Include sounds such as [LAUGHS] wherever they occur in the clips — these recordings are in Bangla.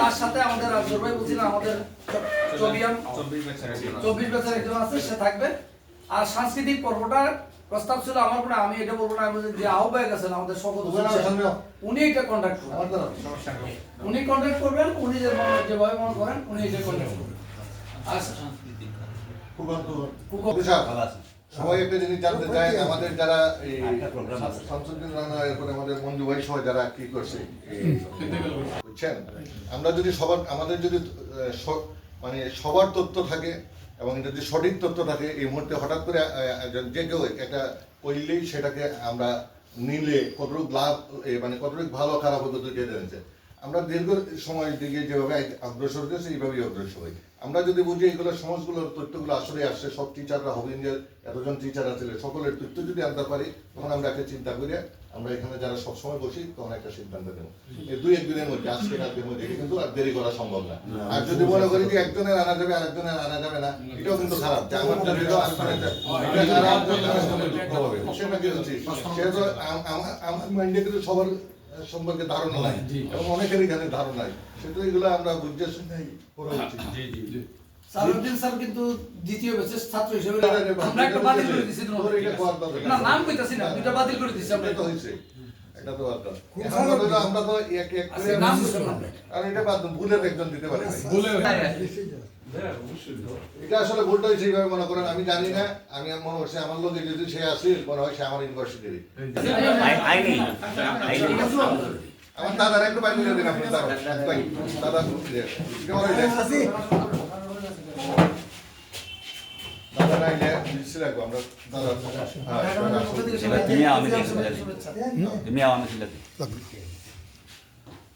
তার সাথে আমাদের আফজল ভাই বলছিলেন আমাদের চব্বিশ বছর একজন আছে। সে থাকবে। আর সাংস্কৃতিক পর্বটা প্রস্তাব ছিল আমার পরে আমি এটা বলব না আমি যে আহ্বায়ক আছেন আমাদের শপথ উনি এটা কন্ট্যাক্ট করবেন। উনি কন্ট্যাক্ট করবেন উনি যে যেভাবে মনে করেন উনি এটা কন্ট্যাক্ট করবেন। আচ্ছা বিশাল। সবাই একটা জিনিস জানতে চায় আমাদের যারা এই শামসুদ্দিন রানা এরপরে আমাদের মঞ্জু ভাই সবাই যারা কি করছে বুঝছেন? আমরা যদি সবার আমাদের যদি মানে সবার তথ্য থাকে এবং যদি সঠিক তথ্য থাকে এই মুহূর্তে হঠাৎ করে যে কেউ একটা করলেই সেটাকে আমরা নিলে কতটুকু লাভ মানে কতটুকু ভালো খারাপ হতো জানছে আমরা দীর্ঘ সময় দিকে যেভাবে অগ্রসর হয়েছে এইভাবেই অগ্রসর হই আমরা যদি বুঝি এগুলো সমাজগুলোর তথ্যগুলো আসলে আসছে সব টিচাররা হবেন যে এতজন টিচার আছে সকলের তথ্য যদি আনতে পারি তখন আমরা একটা চিন্তা করে আমরা এখানে যারা সবসময় বসি তখন একটা সিদ্ধান্ত নেব এই দুই একদিনের মধ্যে আজকে রাতের মধ্যে কিন্তু আর দেরি করা সম্ভব না আর যদি মনে করি যে একজনের আনা যাবে আরেকজনের আনা যাবে না এটাও কিন্তু খারাপ যে আমার জন্য সেটা তো আমার মাইন্ডে কিন্তু সবার সম্পর্কে ধারণা নাই এবং অনেকের এখানে ধারণা নাই। সেটা এগুলো আমরা বুঝে শুনে করা উচিত সালাউদ্দিন স্যার কিন্তু দ্বিতীয় ব্যাচের ছাত্র হিসেবে না, না, না, আমরা একটা বাতিল করে দিছি তোর এটা করার দরকার না নাম কইতাছি না দুইটা বাতিল করে দিছি আমরা। তো এটা তো বাদ আমরা তো এক এক করে আচ্ছা, নাম কইতাম না। আর এটা বাদ ভুলের একজন দিতে পারে এটা আসলে ভুলটা হয়েছে এইভাবে মনে করেন আমি জানি না আমি মনে করছি আমার লোক যদি সে আসে মনে হয় সে আমার ইউনিভার্সিটির আইনি আইনি আমার দাদার একটু বাইরে দিন আপনি দাদা দাদা কেমন হয়েছে দাদা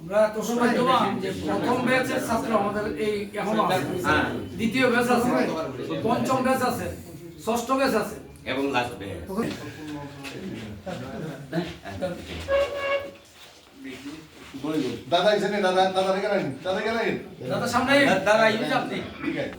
আমরা হ্যাঁ, তো সবাই দেবো যে প্রথম ব্যাচের ছাত্র আমাদের এই এখনও আছে। দ্বিতীয় ব্যাচ আছে। পঞ্চম ব্যাচ আছে। ষষ্ঠ ব্যাচ আছে। এবং লাস্ট বে দাদা এসে নিন, দাদা দাদা রেখে নেন দাদা রেখে নেন দাদা সামনে দাদা ইউজ আপনি। ঠিক আছে।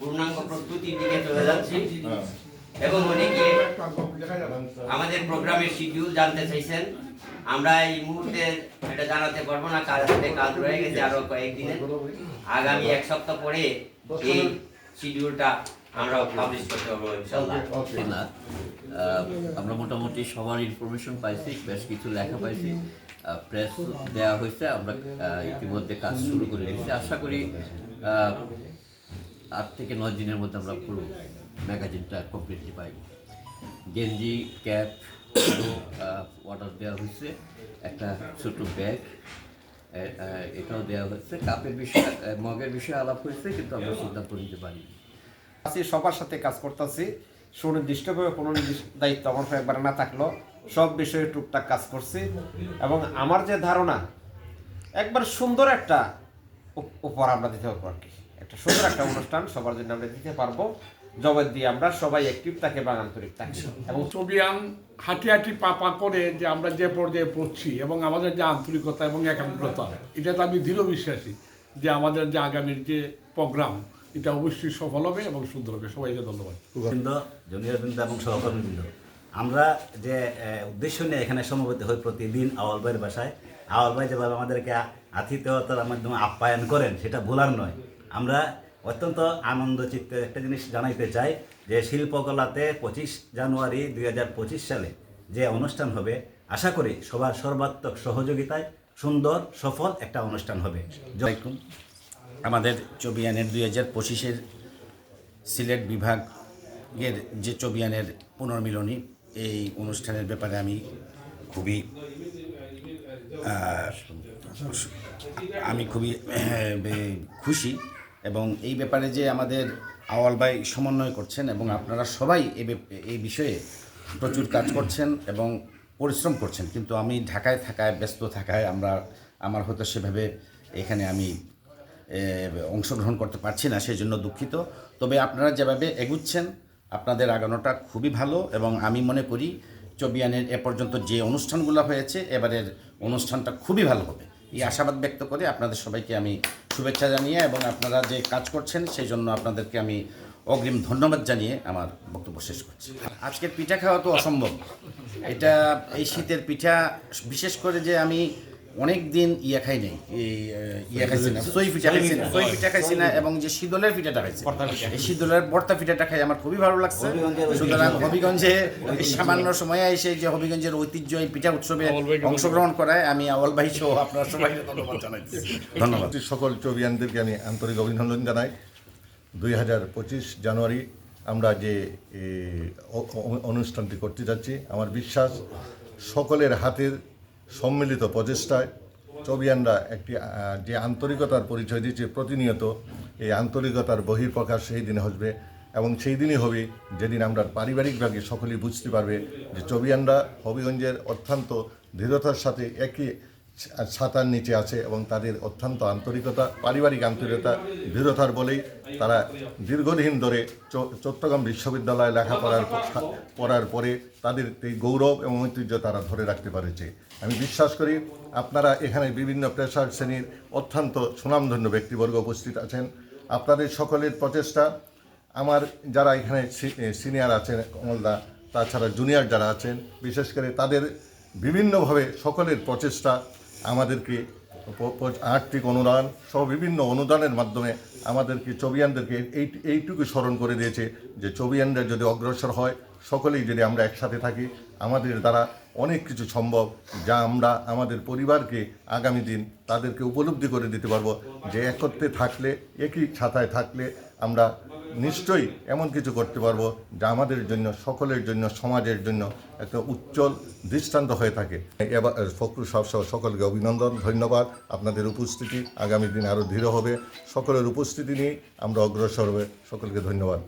পূর্ণাঙ্গ প্রস্তুতির দিকে চলে যাচ্ছি। এবং অনেকে আমাদের প্রোগ্রামের শিডিউল জানতে চাইছেন। আমরা এই মুহূর্তে এটা জানাতে পারব না কাজ হাতে কাজ রয়ে গেছে আরও কয়েকদিনের আগামী এক সপ্তাহ পরে এই শিডিউলটা আমরা পাবলিশ করতে পারব ইনশাল্লাহ আমরা মোটামুটি সবার ইনফরমেশন পাইছি, বেশ কিছু লেখা পাইছি। প্রেস দেওয়া হয়েছে, আমরা ইতিমধ্যে কাজ শুরু করে দিয়েছি। আশা করি আট থেকে নয় দিনের মধ্যে আমরা পুরো ম্যাগাজিনটা কমপ্লিটলি পাইব গেঞ্জি, ক্যাপ অর্ডার দেওয়া হয়েছে। একটা ছোট ব্যাগ এটাও দেওয়া হয়েছে। কাপের বিষয়ে মগের বিষয়ে আলাপ হয়েছে, কিন্তু আমরা সিদ্ধান্ত নিতে পারিনি। আছি, সবার সাথে কাজ করতেছি। সুনির্দিষ্টভাবে কোনো দায়িত্ব আমার একবার না থাকলেও সব বিষয়ে টুকটাক কাজ করছি। এবং আমার যে ধারণা, একবার সুন্দর একটা উপ- উপহার আমরা দিতে পারব আর কি। একটা সুন্দর একটা অনুষ্ঠান সবার জন্য আমরা দিতে পারব। জবাব দিয়ে আমরা সবাই অ্যাক্টিভ থাকি এবং আন্তরিক থাকি এবং ছবিয়ান হাঁটি হাঁটি পা পা করে যে আমরা যে পর্যায়ে পড়ছি এবং আমাদের যে আন্তরিকতা এবং একাগ্রতা এটাতে আমি দৃঢ় বিশ্বাসী যে আমাদের যে আগামীর যে প্রোগ্রাম এটা অবশ্যই সফল হবে এবং সুন্দর হবে। সবাইকে ধন্যবাদ। বৃন্দ জুনিয়র বৃন্দ এবং সহকর্মীবৃন্দ আমরা যে উদ্দেশ্য নিয়ে এখানে সমবেত হই প্রতিদিন আওয়াল ভাইয়ের বাসায় আওয়াল ভাই যেভাবে আমাদেরকে আতিথেয়তার মাধ্যমে আপ্যায়ন করেন সেটা ভোলার নয়। আমরা অত্যন্ত আনন্দ চিত্তে একটা জিনিস জানাইতে চাই যে শিল্পকলাতে পঁচিশ জানুয়ারি দুই হাজার পঁচিশ সালে যে অনুষ্ঠান হবে, আশা করি সবার সর্বাত্মক সহযোগিতায় সুন্দর, সফল একটা অনুষ্ঠান হবে। জয়কুম আমাদের চবিয়ানের দুই হাজার পঁচিশের সিলেট বিভাগের যে চবিয়ানের পুনর্মিলনী, এই অনুষ্ঠানের ব্যাপারে আমি খুবই আমি খুবই খুশি। এবং এই ব্যাপারে যে আমাদের আওয়াল ভাই সমন্বয় করছেন এবং আপনারা সবাই এই বিষয়ে প্রচুর কাজ করছেন এবং পরিশ্রম করছেন। কিন্তু আমি ঢাকায় থাকায়, ব্যস্ত থাকায় আমরা, আমার হয়তো সেভাবে এখানে আমি অংশগ্রহণ করতে পারছি না সেই জন্য দুঃখিত। তবে আপনারা যেভাবে এগুচ্ছেন, আপনাদের আগানোটা খুবই ভালো এবং আমি মনে করি চবিয়ানের এ পর্যন্ত যে অনুষ্ঠানগুলো হয়েছে, এবারের অনুষ্ঠানটা খুবই ভালো হবে। এই আশাবাদ ব্যক্ত করে আপনাদের সবাইকে আমি শুভেচ্ছা জানিয়ে এবং আপনারা যে কাজ করছেন সেই জন্য আপনাদেরকে আমি অগ্রিম ধন্যবাদ জানিয়ে আমার বক্তব্য শেষ করছি। আজকের পিঠা খাওয়া তো অসম্ভব। এটা এই শীতের পিঠা, বিশেষ করে যে আমি অনেক দিন ইয়া খাই নাই। ইয়া খাইছি না। সই পিঠা খাইছি না। সই পিঠা খাইছি না এবং যে শীতলের পিঠাটা খাইছি। এই শীতলের বর্তা পিঠাটা খাই আমার খুবই ভালো লাগছে। সুতরাং হবিগঞ্জে সামান্য সময়ে এসে যে হবিগঞ্জের ঐতিহ্য এই পিঠা উৎসবে অংশগ্রহণ করায় আমি আওয়াল ভাই সহ আপনার সবাই ধন্যবাদ [LAUGHS] ধন্যবাদ। সকল চবিয়ানদেরকে আমি আন্তরিক অভিনন্দন জানাই। দুই হাজার পঁচিশ জানুয়ারি আমরা যে অনুষ্ঠানটি করতে যাচ্ছি আমার বিশ্বাস সকলের হাতের সম্মিলিত প্রচেষ্টায় চবিয়ানরা একটি যে আন্তরিকতার পরিচয় দিচ্ছে প্রতিনিয়ত এই আন্তরিকতার বহিঃপ্রকাশ সেই দিনে আসবে এবং সেই দিনই হবে যেদিন আমরা পারিবারিকভাবে সকলেই বুঝতে পারবে যে চবিয়ানরা হবিগঞ্জের অত্যন্ত দৃঢ়তার সাথে একই ছাতার নিচে আছে এবং তাদের অত্যন্ত আন্তরিকতা, পারিবারিক আন্তরিকতা, দৃঢ়তার বলেই তারা দীর্ঘদিন ধরে চট্টগ্রাম বিশ্ববিদ্যালয়ে লেখাপড়ার পড়ার পরে তাদের এই গৌরব এবং ঐতিহ্য তারা ধরে রাখতে পারেছে। আমি বিশ্বাস করি আপনারা এখানে বিভিন্ন পেশার শ্রেণির অত্যন্ত সুনামধন্য ব্যক্তিবর্গ উপস্থিত আছেন। আপনাদের সকলের প্রচেষ্টা, আমার যারা এখানে সিনিয়র আছেন কমলদা তাছাড়া জুনিয়র যারা আছেন, বিশেষ করে তাদের বিভিন্নভাবে সকলের প্রচেষ্টা আমাদেরকে আর্থিক অনুদান সহ বিভিন্ন অনুদানের মাধ্যমে আমাদেরকে চবিয়ানদেরকে এই এইটুকু স্মরণ করে দিয়েছে যে চবিয়ানরা যদি অগ্রসর হয়, সকলেই যদি আমরা একসাথে থাকি, আমাদের দ্বারা অনেক কিছু সম্ভব যা আমরা আমাদের পরিবারকে আগামী দিন তাদেরকে উপলব্ধি করে দিতে পারব। যে একত্রে থাকলে, একই ছাতায় থাকলে আমরা নিশ্চয়ই এমন কিছু করতে পারব যা আমাদের জন্য, সকলের জন্য, সমাজের জন্য একটা উজ্জ্বল দৃষ্টান্ত হয়ে থাকে। এবার ফখরুল সাহসহ সকলকে অভিনন্দন, ধন্যবাদ। আপনাদের উপস্থিতি আগামী দিন আরও দৃঢ় হবে। সকলের উপস্থিতি নিয়ে আমরা অগ্রসর হবে সকলকে ধন্যবাদ।